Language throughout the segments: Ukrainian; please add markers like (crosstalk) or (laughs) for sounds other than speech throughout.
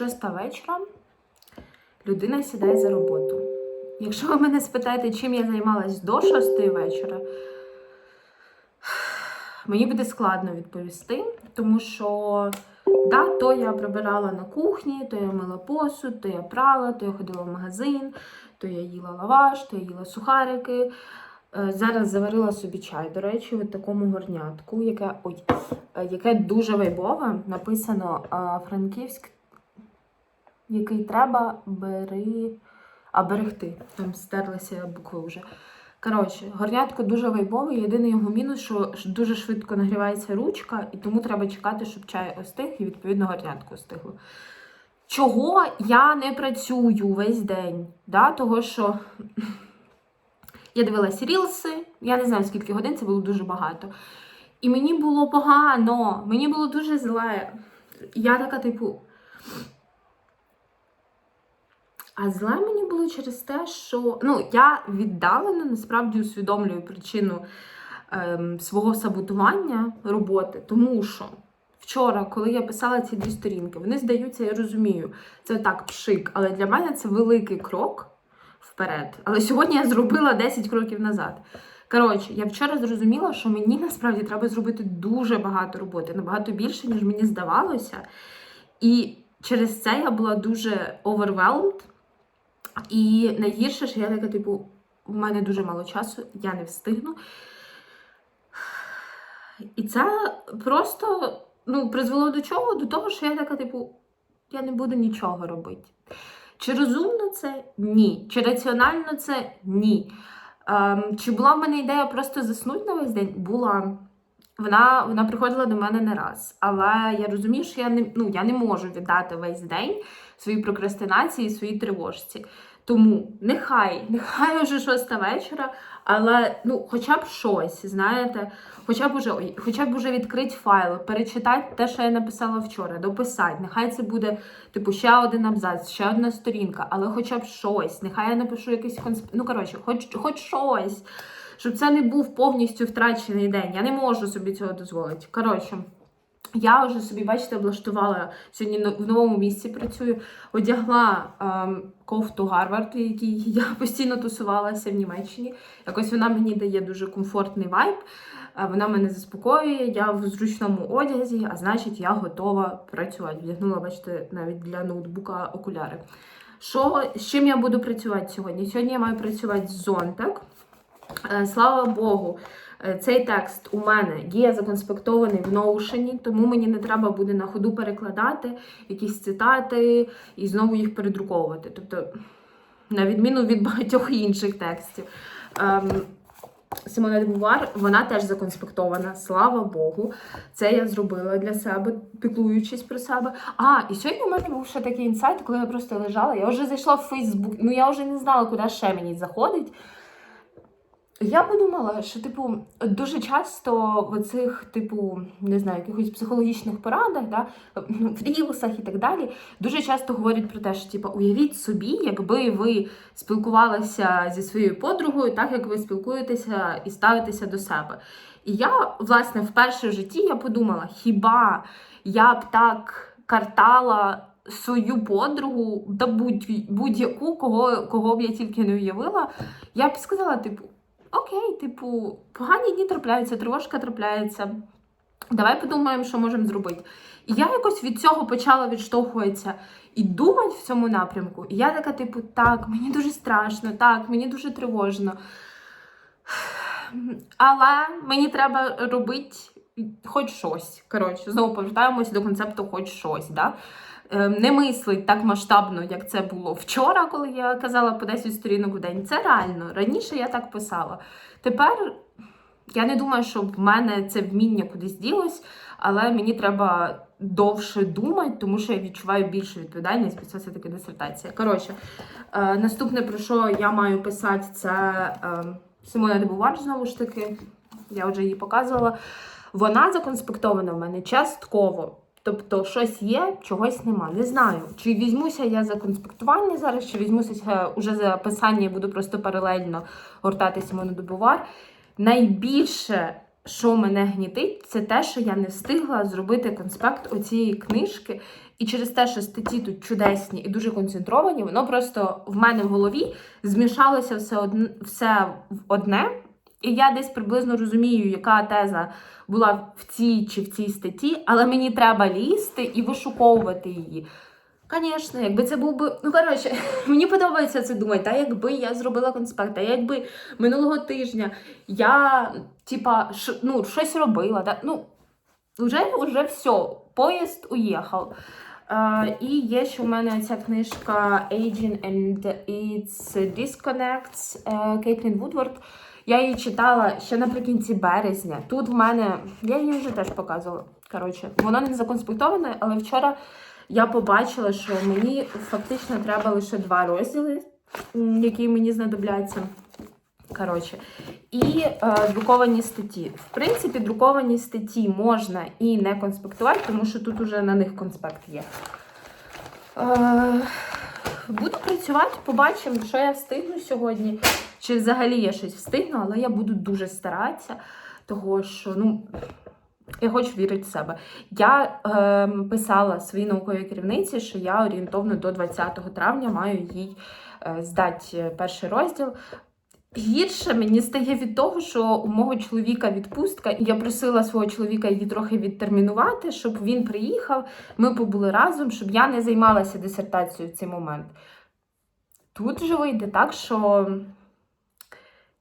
Шоста вечора. Людина сідає за роботу. Якщо ви мене спитаєте, чим я займалась до шостої вечора, мені буде складно відповісти, тому що да, то я прибирала на кухні, то я мила посуд, то я прала, то я ходила в магазин, то я їла лаваш, то я їла сухарики. Е, Зараз заварила собі чай, до речі, в такому горнятку, яке, ой, е, яке дуже вайбове. Написано е, Франківськ, який треба бери, а берегти. Там стерлися букви вже. Коротше, горнятко дуже вайбове. Єдиний його мінус, що дуже швидко нагрівається ручка, і тому треба чекати, щоб чай остиг, і відповідно горнятко остигло. Чого я не працюю весь день? Да? Того, що я дивилася рілси, я не знаю скільки годин, це було дуже багато. І мені було погано, мені було дуже зле. Я така, типу. А зле мені було через те, що ну, я віддалено насправді усвідомлюю причину ем, свого саботування роботи, тому що вчора, коли я писала ці дві сторінки, вони здаються, я розумію, це так пшик, але для мене це великий крок вперед. Але сьогодні я зробила 10 кроків назад. Коротше, я вчора зрозуміла, що мені насправді треба зробити дуже багато роботи, набагато більше, ніж мені здавалося. І через це я була дуже overwhelmed. І найгірше, що я така, типу, в мене дуже мало часу, я не встигну. І це просто ну, призвело до чого? До того, що я така, типу, я не буду нічого робити. Чи розумно це? Ні. Чи раціонально це? Ні. Ем, чи була в мене ідея просто заснути на весь день? Була. Вона, вона приходила до мене не раз. Але я розумію, що я не, ну, я не можу віддати весь день своїй прокрастинації, своїй тривожці. Тому нехай, нехай вже шоста вечора, але ну, хоча б щось, знаєте, хоча б уже, хоча б уже відкрити файл, перечитати те, що я написала вчора, дописати. Нехай це буде, типу, ще один абзац, ще одна сторінка, але хоча б щось. Нехай я напишу якийсь консп... Ну, коротше, хоч, хоч щось. Щоб це не був повністю втрачений день. Я не можу собі цього дозволити. Коротше. Я вже собі, бачите, облаштувала сьогодні в новому місці працюю, одягла ем, кофту Гарвард, в якій я (laughs) постійно тусувалася в Німеччині. Якось вона мені дає дуже комфортний вайб. е, Вона мене заспокоює, я в зручному одязі, а значить, я готова працювати. Вдягнула, бачите, навіть для ноутбука окуляри. Що, з чим я буду працювати сьогодні? Сьогодні я маю працювати з зонтик. Е, Слава Богу, е, цей текст у мене є законспектований в Notion, тому мені не треба буде на ходу перекладати якісь цитати і знову їх передруковувати. Тобто, на відміну від багатьох інших текстів. Ем, Симона де Бувар, вона теж законспектована, слава Богу. Це я зробила для себе, піклуючись про себе. А, і сьогодні у мене був ще такий інсайт, коли я просто лежала. Я вже зайшла в Фейсбук, ну я вже не знала, куди ще мені заходить. Я подумала, що типу дуже часто в цих, типу, не знаю, якихось психологічних порадах, да, в рілсах і так далі, дуже часто говорять про те, що типу, уявіть собі, якби ви спілкувалися зі своєю подругою, так як ви спілкуєтеся і ставитеся до себе. І я, власне, вперше в житті я подумала, хіба я б так картала свою подругу та будь- будь-яку, кого, кого б я тільки не уявила, я б сказала, типу. Окей, типу, погані дні трапляються, тривожка трапляється. Давай подумаємо, що можемо зробити. І я якось від цього почала відштовхуватися і думати в цьому напрямку. І я така, типу, так, мені дуже страшно, так, мені дуже тривожно. Але мені треба робити хоч щось. Коротше, знову повертаємося до концепту хоч щось. Да? Е, Не мислить так масштабно, як це було вчора, коли я казала по 10 сторінок в день. Це реально. Раніше я так писала. Тепер я не думаю, що в мене це вміння кудись ділось, але мені треба довше думати, тому що я відчуваю більшу відповідальність, бо це все-таки дисертація. Коротше, е, наступне, про що я маю писати, це е, Симона Дебувар, знову ж таки. Я вже її показувала. Вона законспектована в мене частково. Тобто щось є, чогось нема. Не знаю, чи візьмуся я за конспектування зараз, чи візьмуся уже за писання і буду просто паралельно гортати Симону Добувар. Найбільше що мене гнітить, це те, що я не встигла зробити конспект оцієї книжки. І через те, що статті тут чудесні і дуже концентровані, воно просто в мене в голові змішалося все одне, все в одне. І я десь приблизно розумію, яка теза була в цій чи в цій статті, але мені треба лізти і вишуковувати її. Звісно, якби це був би. Ну, коротше, (laughs) мені подобається це думати. Та якби я зробила конспект, та якби минулого тижня я, типа, ш, ну, щось робила. Та, ну, вже, вже все, поїзд уїхав. І є ще у мене ця книжка Aging and Its Disconnects Кейтлін Вудворд. Я її читала ще наприкінці березня. Тут в мене, я її вже теж показувала. Коротше, вона не законспектована, але вчора я побачила, що мені фактично треба лише два розділи, які мені знадобляться. Коротше, і е, друковані статті. В принципі, друковані статті можна і не конспектувати, тому що тут уже на них конспект є. Е, буду працювати, побачимо, що я встигну сьогодні. Чи взагалі я щось встигну, але я буду дуже старатися, того що ну, я хочу вірити в себе. Я е, писала своїй науковій керівниці, що я орієнтовно до 20 травня маю їй е, здати перший розділ. Гірше мені стає від того, що у мого чоловіка відпустка, і я просила свого чоловіка її трохи відтермінувати, щоб він приїхав, ми побули разом, щоб я не займалася дисертацією в цей момент. Тут же вийде так, що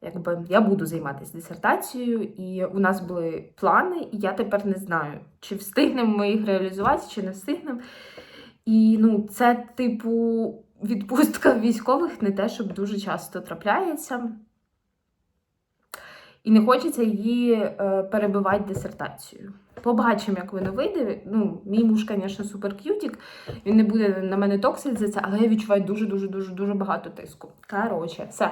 якби я буду займатися дисертацією, і у нас були плани, і я тепер не знаю, чи встигнемо ми їх реалізувати, чи не встигнемо. І ну, це, типу, відпустка військових не те, щоб дуже часто трапляється. І не хочеться її е, перебивати дисертацією. Побачимо, як воно вийде. Ну, мій муж, звісно, супер к'ютік. Він не буде на мене токсить за це, але я відчуваю дуже-дуже дуже дуже багато тиску. Коротше, все.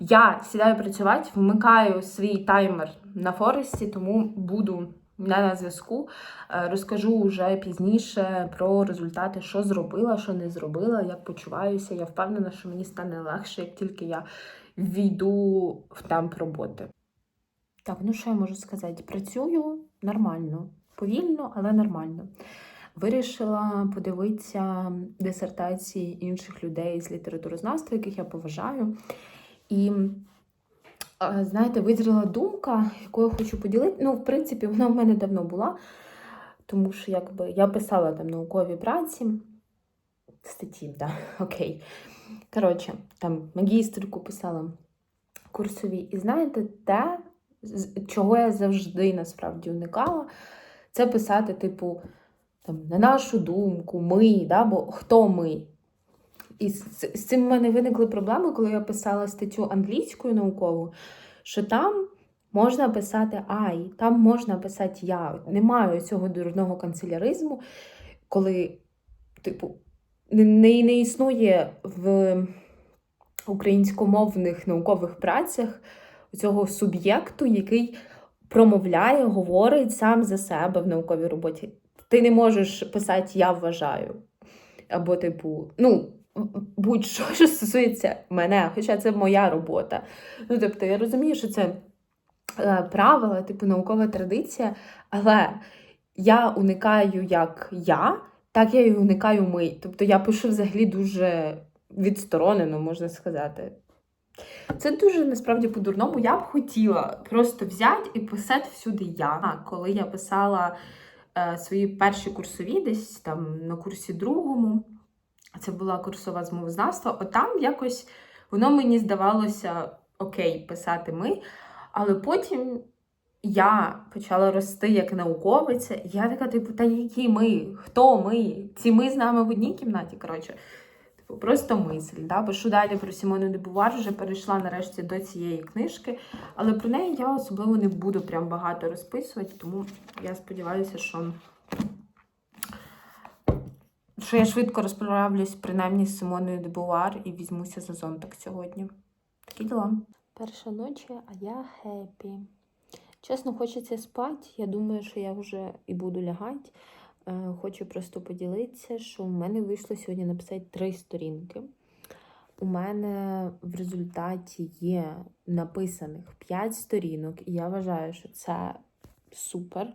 Я сідаю працювати, вмикаю свій таймер на Форесті, тому буду не на зв'язку. Е, Розкажу вже пізніше про результати, що зробила, що не зробила, як почуваюся. Я впевнена, що мені стане легше, як тільки я війду в темп роботи. Так, ну що я можу сказати? Працюю нормально, повільно, але нормально. Вирішила подивитися дисертації інших людей з літературознавства, яких я поважаю. І, знаєте, визріла думка, яку я хочу поділити. Ну, в принципі, вона в мене давно була, тому що якби я писала там наукові праці, статті, да, (laughs) окей. Коротше, там магістерку писала курсові. І знаєте, те, чого я завжди насправді уникала, це писати, типу, там, на нашу думку, ми, да, бо хто ми? І з, з цим в мене виникли проблеми, коли я писала статтю англійською наукову, що там можна писати I, там можна писати я. Немає цього дурного канцеляризму, коли, типу, не, не, не існує в українськомовних наукових працях цього суб'єкту, який промовляє, говорить сам за себе в науковій роботі. Ти не можеш писати Я вважаю. Або, типу, ну, будь-що, що стосується мене, хоча це моя робота. Ну, тобто, я розумію, що це е, правила, типу, наукова традиція, але я уникаю як я, так я і уникаю ми. Тобто я пишу взагалі дуже відсторонено, можна сказати. Це дуже насправді по-дурному. Я б хотіла просто взяти і писати всюди я. Коли я писала е, свої перші курсові, десь там на курсі другому, це була курсова з мовознавства, от там якось воно мені здавалося окей писати ми, але потім я почала рости як науковиця, і я така, типу, та які ми? Хто ми? Ці ми з нами в одній кімнаті, коротше. Типу, просто мисль. Да? Пишу далі про Сімону де Бувар, вже перейшла нарешті до цієї книжки, але про неї я особливо не буду прям багато розписувати, тому я сподіваюся, що, що я швидко розправлюсь принаймні з Симоною де Бувар і візьмуся за зонтик сьогодні. Такі діла. Перша ночі, а я хеппі. Чесно, хочеться спати. Я думаю, що я вже і буду лягати. Е, Хочу просто поділитися, що в мене вийшло сьогодні написати три сторінки. у мене в результаті є написаних 5 сторінок, і я вважаю, що це супер,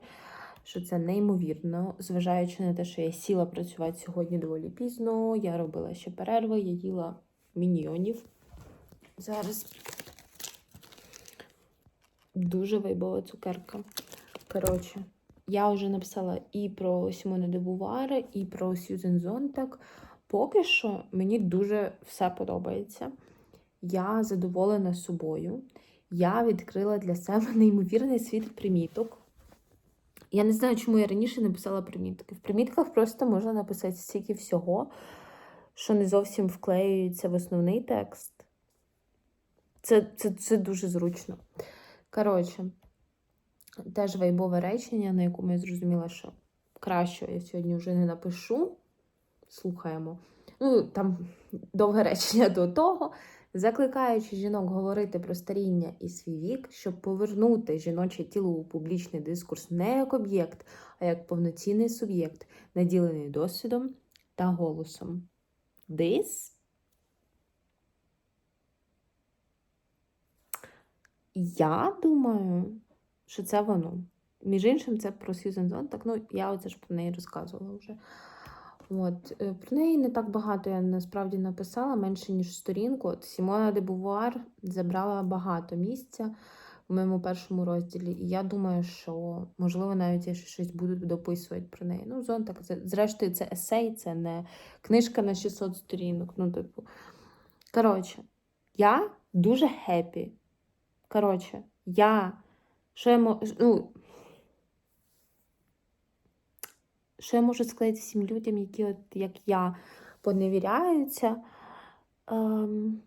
що це неймовірно, зважаючи на те, що я сіла працювати сьогодні доволі пізно, я робила ще перерви, я їла міньйонів. Зараз дуже вайбова цукерка. Коротше, я вже написала і про Сімона де Бувара, і про Сьюзен Зонтак. Поки що мені дуже все подобається. Я задоволена собою. Я відкрила для себе (laughs) неймовірний світ приміток. Я не знаю, чому я раніше не писала примітки. В примітках просто можна написати стільки всього, що не зовсім вклеюється в основний текст. Це, це, це дуже зручно. Коротше, теж вайбове речення, на якому я зрозуміла, що краще я сьогодні вже не напишу. Слухаємо. Ну, там довге речення до того. Закликаючи жінок говорити про старіння і свій вік, щоб повернути жіноче тіло у публічний дискурс не як об'єкт, а як повноцінний суб'єкт, наділений досвідом та голосом. This Я думаю, що це воно. Між іншим, це про Сьюзен Зонтак. Ну, я оце ж про неї розказувала вже. От. е, Про неї не так багато я насправді написала, менше, ніж сторінку. От Сімона де Бувуар забрала багато місця в моєму першому розділі. І я думаю, що, можливо, навіть я ще щось буду дописувати про неї. Ну, Зонтак, це, зрештою, це есей, це не книжка на 600 сторінок. Ну, типу. Коротше, я дуже хеппі. Коротше, я. Що я можу. Ну, що я можу сказати всім людям, які, от, як я, поневіряються? Ем,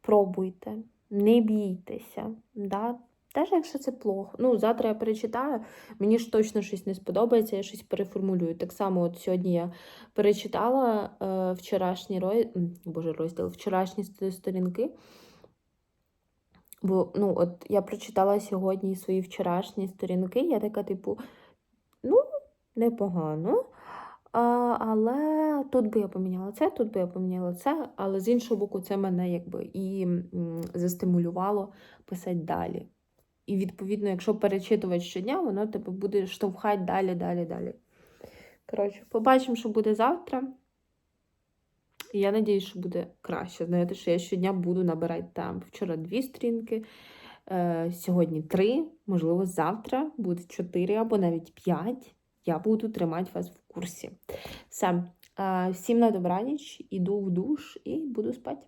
пробуйте, не бійтеся. Да? Теж якщо це плохо. Ну, завтра я перечитаю, мені ж точно щось не сподобається, я щось переформулюю. Так само, от сьогодні я перечитала е, вчорашній розділ, боже, розділ, вчорашні сторінки. Бо ну, от я прочитала сьогодні свої вчорашні сторінки, я така, типу, непогано. А, але тут би я поміняла це, тут би я поміняла це, але з іншого боку, це мене якби і застимулювало писати далі. І відповідно, якщо перечитувати щодня, воно тебе буде штовхати далі, далі, далі. Коротше, побачимо, що буде завтра. І я надіюсь, що буде краще. Знаєте, що я щодня буду набирати там вчора дві стрінки, е, сьогодні три, можливо, завтра буде чотири або навіть п'ять. Я буду тримати вас в курсі. Все. Всім на добраніч, іду в душ і буду спати.